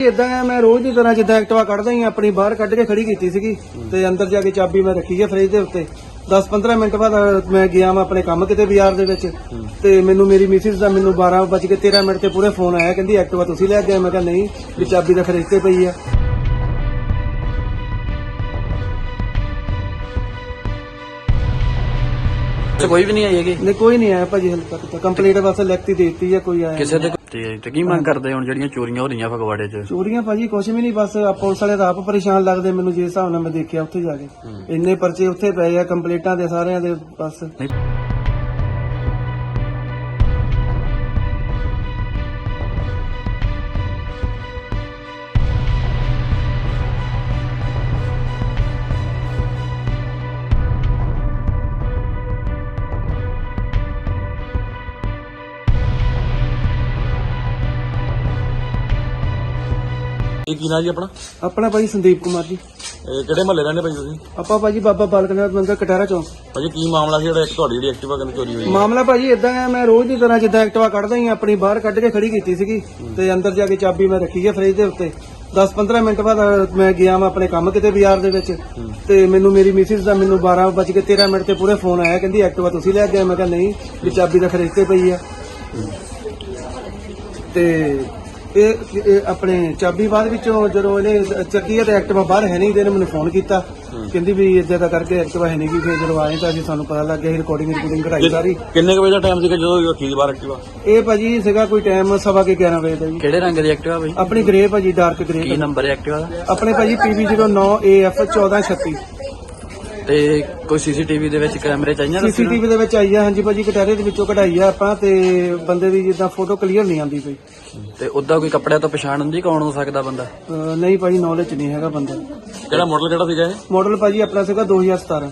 ਇਦਾਂ ਹੈ ਮੈਂ ਰੋਜ਼ ਦੀ ਤਰ੍ਹਾਂ ਜਿੱਦਾਂ ਐਕਟਿਵਾ ਕੱਢਦਾ ਹੀ ਆਪਣੀ ਬਾਹਰ ਕੱਢ ਕੇ ਖੜੀ ਕੀਤੀ ਸੀਗੀ ਤੇ ਅੰਦਰ ਜਾ ਕੇ ਚਾਬੀ ਮੈਂ ਰੱਖੀ ਹੈ ਫ੍ਰਿਜ ਦੇ ਉੱਤੇ। 10-15 ਮਿੰਟ ਬਾਅਦ ਮੈਂ ਗਿਆ ਮੈਂ ਆਪਣੇ ਕੰਮ ਕਿਤੇ ਬਾਜ਼ਾਰ ਦੇ ਵਿੱਚ ਤੇ ਮੈਨੂੰ ਮੇਰੀ ਮਿਸਿਸ ਦਾ ਮੈਨੂੰ 12 ਵੱਜ ਕੇ 13 ਮਿੰਟ ਤੇ ਪੂਰੇ ਫੋਨ ਆਇਆ ਕਹਿੰਦੀ ਐਕਟਿਵਾ ਤੁਸੀਂ ਲੈ ਕੇ ਆਏ? ਮੈਂ ਕਿਹਾ ਨਹੀਂ ਵੀ ਚਾਬੀ ਤਾਂ ਫ੍ਰਿਜ ਤੇ ਪਈ ਆ। ਕੋਈ ਵੀ ਨਹੀਂ ਆਈ ਹੈਗੀ? ਨਹੀਂ ਕੋਈ ਨਹੀਂ ਆਇਆ ਭਾਜੀ ਹਲ ਤੱਕ ਤਾਂ। ਕੰਪਲੀਟ ਵਾਸਤੇ ਲਿਖਤੀ ਦੇ ਦਿੱਤੀ ਹੈ ਕੋਈ ਆਇਆ ਕਿਸੇ ਦੇ ਤੇ ਤੇ ਕੀ ਮੰਗ ਕਰਦੇ ਹੁਣ ਜਿਹੜੀਆਂ ਚੋਰੀਆਂ ਹੋ ਰਹੀਆਂ ਫਗਵਾੜੇ 'ਚ? ਚੋਰੀਆਂ ਭਾਜੀ ਕੁਛ ਵੀ ਨਹੀਂ ਬਸ ਆ ਪੁਲਿਸ ਵਾਲੇ ਤਾਂ ਆਪ ਪਰੇਸ਼ਾਨ ਲੱਗਦੇ ਮੈਨੂੰ ਜਿਸ ਹਿਸਾਬ ਨਾਲ ਮੈਂ ਦੇਖਿਆ ਉੱਥੇ ਜਾ ਕੇ। ਇੰਨੇ ਪਰਚੇ ਉੱਥੇ ਪਏ ਆ ਕੰਪਲੀਟਾਂ ਦੇ ਸਾਰਿਆਂ ਦੇ ਬਸ। ਨਹੀਂ। ਇਹ ਕੀ ਨਾਂ ਜੀ ਆਪਣਾ? ਆਪਣਾ ਭਾਜੀ ਸੰਦੀਪ ਕੁਮਾਰ ਜੀ। ਇਹ ਕਿਹੜੇ ਮਹੱਲੇ ਰਹਿੰਦੇ ਭਾਈ ਤੁਸੀਂ? ਆਪਾਂ ਭਾਜੀ ਬਾਬਾ ਬਾਲਕ ਨਾਥ ਮੰਦਰ ਕਟਾਰਾ ਚੌਂਕ। ਭਾਜੀ ਕੀ ਮਾਮਲਾ ਸੀ ਜਿਹੜਾ ਇੱਕ ਤੁਹਾਡੀ ਜਿਹੜੀ ਐਕਟਿਵਾ ਕਹਿੰਦੇ ਚੋਰੀ ਹੋਈ? ਮਾਮਲਾ ਭਾਜੀ ਇਦਾਂ ਹੈ ਮੈਂ ਰੋਜ਼ ਦੀ ਤਰ੍ਹਾਂ ਜਿੱਦਾਂ ਐਕਟਿਵਾ ਕੱਢਦਾ ਹੀ ਆਪਣੀ ਬਾਹਰ ਕੱਢ ਕੇ ਖੜੀ ਕੀਤੀ ਸੀਗੀ ਤੇ ਅੰਦਰ ਜਾ ਕੇ ਚਾਬੀ ਮੈਂ ਰੱਖੀ ਹੈ ਫ੍ਰਿਜ ਦੇ ਉੱਤੇ। 10-15 ਮਿੰਟ ਬਾਅਦ ਮੈਂ ਗਿਆ ਮੈਂ ਆਪਣੇ ਕੰਮ ਕਿਤੇ ਬਾਜ਼ਾਰ ਦੇ ਵਿੱਚ ਤੇ ਮੈਨੂੰ ਮੇਰੀ ਮਿਸਿਸ ਦਾ ਮੈਨੂੰ 12 ਵੱਜ ਕੇ 13 ਮਿੰਟ ਤੇ ਪੂਰੇ ਫੋਨ ਆਇਆ ਕਹਿੰਦੀ ਐਕਟਿਵਾ ਤੁਸੀਂ ਲੈ ਆਏ? ਮੈਂ ਕਿਹਾ ਨਹੀਂ ਵੀ ਚਾਬੀ ਤਾਂ ਫ੍ਰਿਜ ਤੇ ਪਈ ਆ। ਤੇ ਇਹ ਇਹ ਆਪਣੇ ਚਾਬੀ ਬਾਅਦ ਵਿੱਚੋਂ ਜਦੋਂ ਇਹਨੇ ਚੱਕੀ ਤੇ ਐਕਟਿਵਾ ਬਾਹਰ ਹੈ ਨਹੀਂ ਤੇ ਇਹਨੇ ਮੈਨੂੰ ਫੋਨ ਕੀਤਾ। ਕਹਿੰਦੀ ਵੀ ਇਦਾਂ ਦਾ ਕਰਕੇ ਐਕਟਿਵਾ ਹੈ ਨਹੀਂ ਗੀ ਫਿਰ ਜਦੋਂ ਆਏ ਤਾਂ ਅਸੀਂ ਸਾਨੂੰ ਪਤਾ ਲੱਗ ਗਿਆ ਸੀ ਰਿਕਾਰਡਿੰਗ ਰਿਕਾਰਡਿੰਗ ਕਢਾਈ ਸਾਰੀ। ਕਿੰਨੇ ਕੁ ਵਜੇ ਦਾ ਟਾਈਮ ਸੀਗਾ ਜਦੋਂ ਇਹ ਰੱਖੀ ਬਾਹਰ ਐਕਟਿਵਾ? ਇਹ ਭਾਜੀ ਸੀਗਾ ਕੋਈ ਟਾਈਮ ਸਵਾ ਕੇ 11 ਵਜੇ ਦਾ ਜੀ। ਕਿਹੜੇ ਰੰਗ ਦੀ ਐਕਟਿਵਾ ਬਈ ਆਪਣੀ ਗ੍ਰੇ ਭਾਜੀ ਡਾਰਕ ਗ੍ਰੇ ਕੀ ਨੰਬਰ ਹੈ ਐਕਟਿਵਾ ਦਾ? ਆਪਣੇ ਭਾਜੀ PB09AF 1436 ਤੇ ਕੋਈ ਸੀਸੀਟੀਵੀ ਦੇ ਵਿੱਚ ਕੈਮਰੇ ਚਾਹੀਆਂ ਦੱਸਣਾ ਸੀਸੀਟੀਵੀ ਦੇ ਵਿੱਚ ਆਈ ਆ ਹਾਂਜੀ ਭਾਜੀ ਕਟਾਰੇ ਦੇ ਵਿੱਚੋਂ ਕਢਾਈ ਆ ਆਪਾਂ ਤੇ ਬੰਦੇ ਦੀ ਜਿੱਦਾਂ ਫੋਟੋ ਕਲੀਅਰ ਨਹੀਂ ਆਉਂਦੀ ਪਈ। ਤੇ ਉਦਾਂ ਕੋਈ ਕੱਪੜਿਆਂ ਤੋਂ ਪਛਾਣ ਹੁੰਦੀ ਕੌਣ ਹੋ ਸਕਦਾ ਬੰਦਾ? ਅਹ ਨਹੀਂ ਭਾਜੀ ਨੌਲੇਜ ਨਹੀਂ ਹੈਗਾ ਬੰਦਾ ਕਿਹੜਾ ਮਾਡਲ ਕਿਹੜਾ ਸੀਗਾ ਇਹ? ਮਾਡਲ ਭਾਜੀ ਆਪਣਾ ਸੀਗਾ 2017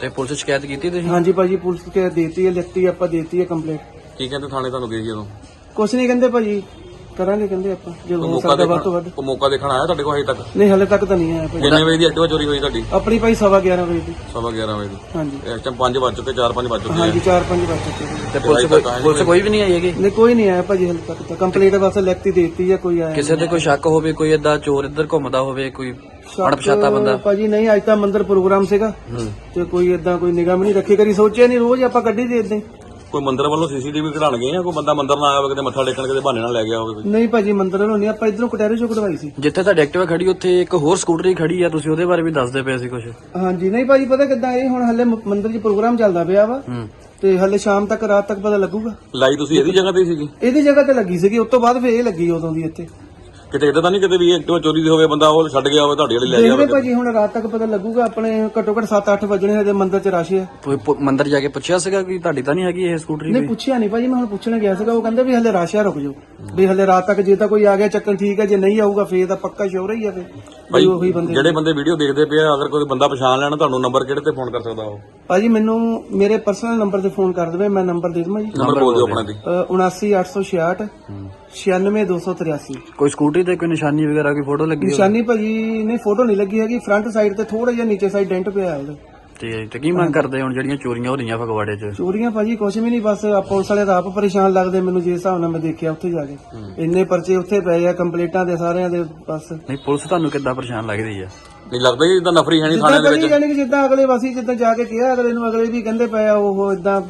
ਤੇ ਪੁਲਿਸ 'ਚ ਸ਼ਿਕਾਇਤ ਕੀਤੀ ਤੁਸੀਂ? ਹਾਂਜੀ ਭਾਜੀ ਪੁਲਿਸ ਕੇ ਦੇਤੀ ਹੈ ਲਿਖਤੀ ਆਪਾਂ ਦੇਤੀ ਹੈ ਕੰਪਲੀਟ ਕੀ ਕਹਿੰਦੇ ਥਾਣੇ ਤੁਹਾਨੂੰ ਗਏ ਸੀ ਜਦੋਂ? ਕੁਛ ਨਹੀਂ ਕਹਿੰਦੇ ਭਾਜੀ ਕਰਾਂਗੇ ਕਹਿੰਦੇ ਆਪਾਂ ਜੇ ਹੋ ਮੌਕਾ ਸਕਦਾ ਵੱਧ ਤੋਂ ਵੱਧ। ਦੇਖਣ ਉਹ ਮੌਕਾ ਦੇਖਣ ਆਇਆ ਤੁਹਾਡੇ ਕੋਲ ਹਜੇ ਤੱਕ? ਨਹੀਂ ਹਲੇ ਤੱਕ ਤਾਂ ਨਹੀਂ ਆਇਆ ਭਾਜੀ ਕਿੰਨੇ ਵਜੇ ਦੀ ਐਕਟਿਵਾ ਚੋਰੀ ਹੋਈ ਤੁਹਾਡੀ? ਆਪਣੀ ਭਾਈ ਸਵਾ 11 ਵਜੇ ਦੀ। ਸਵਾ 11 ਵਜੇ ਦੀ। ਹਾਂਜੀ। ਇਸ ਟਾਈਮ 5 ਵੱਜ ਚੁੱਕੇ 4-5 ਵੱਜ ਚੁੱਕੇ ਹਾਂਜੀ 4-5 ਵਜੇ ਚੁੱਕੇ ਨੇ। ਤੇ ਪੁਲਿਸ ਕੋਈ- ਪੁਲਿਸ ਕੋਈ ਵੀ ਨਹੀਂ ਆਈ ਹੈਗੀ? ਨਹੀਂ ਕੋਈ ਨਹੀਂ ਆਇਆ ਭਾਜੀ ਹਲੇ ਤੱਕ ਤਾਂ। ਕੰਪਲੀਟ ਵਾਸਤੇ ਲਿਖਤੀ ਦੇ ਦਿੱਤੀ ਹੈ ਕੋਈ ਆਇਆ ਕਿਸੇ ਤੇ ਕੋਈ ਸ਼ੱਕ ਹੋਵੇ ਕੋਈ ਏਦਾਂ ਚੋਰ ਇੱਧਰ ਘੁੰਮਦਾ ਹੋਵੇ ਕੋਈ ਅਣਪਛਾਤਾ ਬੰਦਾ? ਭਾਜੀ ਨਹੀਂ ਅੱਜ ਤਾਂ ਮੰਦਰ ਪ੍ਰੋਗਰਾਮ ਸੀਗਾ। ਤੇ ਕੋਈ ਇਦਾਂ ਕੋਈ ਨਿਗਾਹ ਵੀ ਨਹੀਂ ਰੱਖੀ ਕਰੀ। ਸੋਚਿਆ ਨਹੀਂ ਰੋਜ਼ ਆਪਾਂ ਗੱਡੀ ਦੇ ਇਦਾਂ ਕੋਈ ਮੰਦਰ ਵੱਲੋਂ ਸੀਸੀਟੀਵੀ ਕਢਾਣ ਗਏ ਆ? ਕੋਈ ਬੰਦਾ ਮੰਦਰ ਨਾ ਆਇਆ ਹੋਵੇ ਕਿਤੇ ਮੱਥਾ ਟੇਕਣ ਕਿਤੇ ਬਹਾਨੇ ਨਾਲ ਲੈ ਗਿਆ ਹੋਵੇ ਨਹੀਂ ਭਾਜੀ ਮੰਦਰ ਵੱਲੋਂ ਨਹੀਂ ਆਪਾਂ ਇਧਰੋਂ ਕਟਾਰੇ ਚੋਂ ਕਢਵਾਈ ਸੀ। ਜਿੱਥੇ ਤੁਹਾਡੀ ਐਕਟਿਵਾ ਖੜੀ ਉੱਥੇ ਇੱਕ ਹੋਰ ਸਕੂਟਰੀ ਖੜੀ ਆ ਤੁਸੀਂ ਉਹਦੇ ਬਾਰੇ ਵੀ ਦੱਸਦੇ ਪਏ ਸੀ ਕੁਝ ਹਾਂਜੀ ਨਹੀਂ ਭਾਜੀ ਪਤਾ ਕਿੱਦਾਂ ਇਹ ਹੁਣ ਹਲੇ ਮ- ਮੰਦਰ 'ਚ ਪ੍ਰੋਗਰਾਮ ਚੱਲਦਾ ਪਿਆ ਵਾ। ਤੇ ਹਲੇ ਸ਼ਾਮ ਤੱਕ ਰਾਤ ਤੱਕ ਪਤਾ ਲੱਗੂਗਾ। ਲਾਈ ਤੁਸੀਂ ਇਹਦੀ ਜਗ੍ਹਾ ਤੇ ਸੀਗੀ? ਇਹਦੀ ਜਗ੍ਹਾ ਤੇ ਲੱਗੀ ਸੀਗੀ ਉਸ ਤੋਂ ਬਾਅਦ ਫੇਰ ਇਹ ਲੱਗੀ ਉਦੋਂ ਦੀ ਇੱਥੇ। ਕਿਤੇ ਇਦਾਂ ਤਾਂ ਨਹੀਂ ਕਿਤੇ ਵੀ ਐਕਟਿਵਾ ਚੋਰੀ ਦੀ ਹੋਵੇ ਬੰਦਾ ਉਹ ਛੱਡ ਗਿਆ ਹੋਵੇ ਤੁਹਾਡੇ ਵਾਲੀ ਲੈ ਗਿਆ ਦੇਖਦੇ ਹੋਵੇ ਭਾਜੀ ਹੁਣ ਰਾਤ ਤੱਕ ਪਤਾ ਲੱਗੂਗਾ ਆਪਣੇ ਘੱਟੋ ਘੱਟ 7-8 ਵਜਣੇ ਹਜੇ ਮੰਦਰ 'ਚ ਰਸ਼ ਹੈ ਮੰਦਿਰ ਜਾ ਕੇ ਪੁੱਛਿਆ ਸੀਗਾ ਕਿ ਤੁਹਾਡੀ ਤਾਂ ਨਹੀਂ ਹੈਗੀ ਇਹ ਸਕੂਟਰੀ ਨਹੀਂ ਪੁੱਛਿਆ ਨਹੀਂ ਭਾਜੀ ਮੈਂ ਹੁਣ ਪੁੱਛਣ ਗਿਆ ਸੀਗਾ ਉਹ ਕਹਿੰਦੇ ਵੀ ਹਲੇ ਰਸ਼ ਰੁਕ ਜਾਓ। ਵੀ ਹਲੇ ਰਾਤ ਤੱਕ ਜੇ ਤਾਂ ਕੋਈ ਆ ਗਿਆ ਚੱਕਰ ਠੀਕ ਹੈ ਜੇ ਨਹੀਂ ਆਊਗਾ ਫੇਰ ਤਾਂ ਪੱਕਾ ਸ਼ੋਰ ਹੀ ਆ ਫੇਰ। ਭਾਈ ਉਹੀ ਬੰਦੇ ਜਿਹੜੇ ਬੰਦੇ ਵੀਡੀਓ ਦੇਖਦੇ ਪਏ ਆ ਅਗਰ ਕੋਈ ਬੰਦਾ ਪਛਾਣ ਲੈਣਾ ਤੁਹਾਨੂੰ ਨੰਬਰ ਕਿਹੜੇ ਤੇ ਫੋਨ ਕਰ ਸਕਦਾ ਉਹ? ਭਾਜੀ ਮੈਨੂੰ ਮੇਰੇ ਪਰਸਨਲ ਨੰਬਰ ਤੇ ਫੋਨ ਕਰ ਦੇਵੇ ਮੈਂ ਨੰਬਰ ਦੇ ਦਵਾਂ ਜੀ? ਨੰਬਰ ਬੋਲ ਦਿਓ ਆਪਣਾ ਦੀ ਅ, 79866 96283 ਕੋਈ ਸਕੂਟਰੀ ਤੇ ਕੋਈ ਨਿਸ਼ਾਨੀ ਵਗੈਰਾ ਕੋਈ ਫੋਟੋ ਲੱਗੀ ਹੋਵੇ? ਨਿਸ਼ਾਨੀ ਭਾਜੀ ਨੇ ਫੋਟੋ ਨਹੀਂ ਲੱਗੀ ਹੈਗੀ। ਫਰੰਟ ਸਾਈਡ ਤੇ ਥੋੜਾ ਜਿਹਾ ਨੀਚੇ ਸਾਈਡ ਡੈਂਟ ਪਿਆ ਹੈ ਉਹਦੇ। ਤੇ ਤੇ ਕੀ ਮੰਗ ਕਰਦੇ ਹੁਣ ਜਿਹੜੀਆਂ ਚੋਰੀਆਂ ਹੋ ਰਹੀਆਂ ਫਗਵਾੜੇ 'ਚ? ਚੋਰੀਆਂ ਭਾਜੀ ਕੁਛ ਵੀ ਨਹੀਂ ਬਸ ਆ ਪੁਲਿਸ ਵਾਲੇ ਤਾਂ ਆਪ ਪਰੇਸ਼ਾਨ ਲੱਗਦੇ ਮੈਨੂੰ ਜਿਸ ਹਿਸਾਬ ਨਾਲ ਮੈਂ ਦੇਖਿਆ ਉੱਥੇ ਜਾ ਕੇ। ਇੰਨੇ ਪਰਚੇ ਉੱਥੇ ਪਏ ਆ ਕੰਪਲੀਟਾਂ ਦੇ ਸਾਰਿਆਂ ਦੇ ਬਸ। ਨਹੀਂ ਪੁਲਿਸ ਤੁਹਾਨੂੰ ਕਿੱਦਾਂ ਪਰੇਸ਼ਾਨ ਲੱਗਦੀ ਆ? ਨਹੀਂ ਲੱਗਦਾ ਕਿ ਇਦਾਂ ਨਫਰੀ ਹੈ ਨਹੀਂ ਥਾਣੇ ਦੇ ਵਿੱਚ। ਜਾਣੀ ਕਿ ਜਿੱਦਾਂ ਅਗਲੇ ਵਾਸੀ ਜਿੱਦਾਂ ਜਾ ਕੇ ਕਿਹਾ ਅਗਲੇ ਨੂੰ ਅਗਲੇ ਵੀ ਕਹਿੰਦੇ ਪਏ ਆ ਉਹ ਇਦਾਂ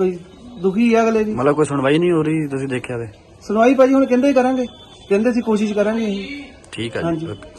ਦੁਖੀ ਆ ਅਗਲੇ ਵੀ ਮਤਲਬ ਕੋਈ ਸੁਣਵਾਈ ਨਹੀਂ ਹੋ ਰਹੀ ਤੁਸੀਂ ਦੇਖਿਆ ਤੇ? ਸੁਣਵਾਈ ਭਾਜੀ ਹੁਣ ਕਹਿੰਦੇ ਹੀ ਕਰਾਂਗੇ ਕਹਿੰਦੇ ਸੀ ਕੋਸ਼ਿਸ਼ ਕਰਾਂਗੇ ਅਸੀਂ ਠੀਕ ਆ ਜੀ। ਓਕੇ।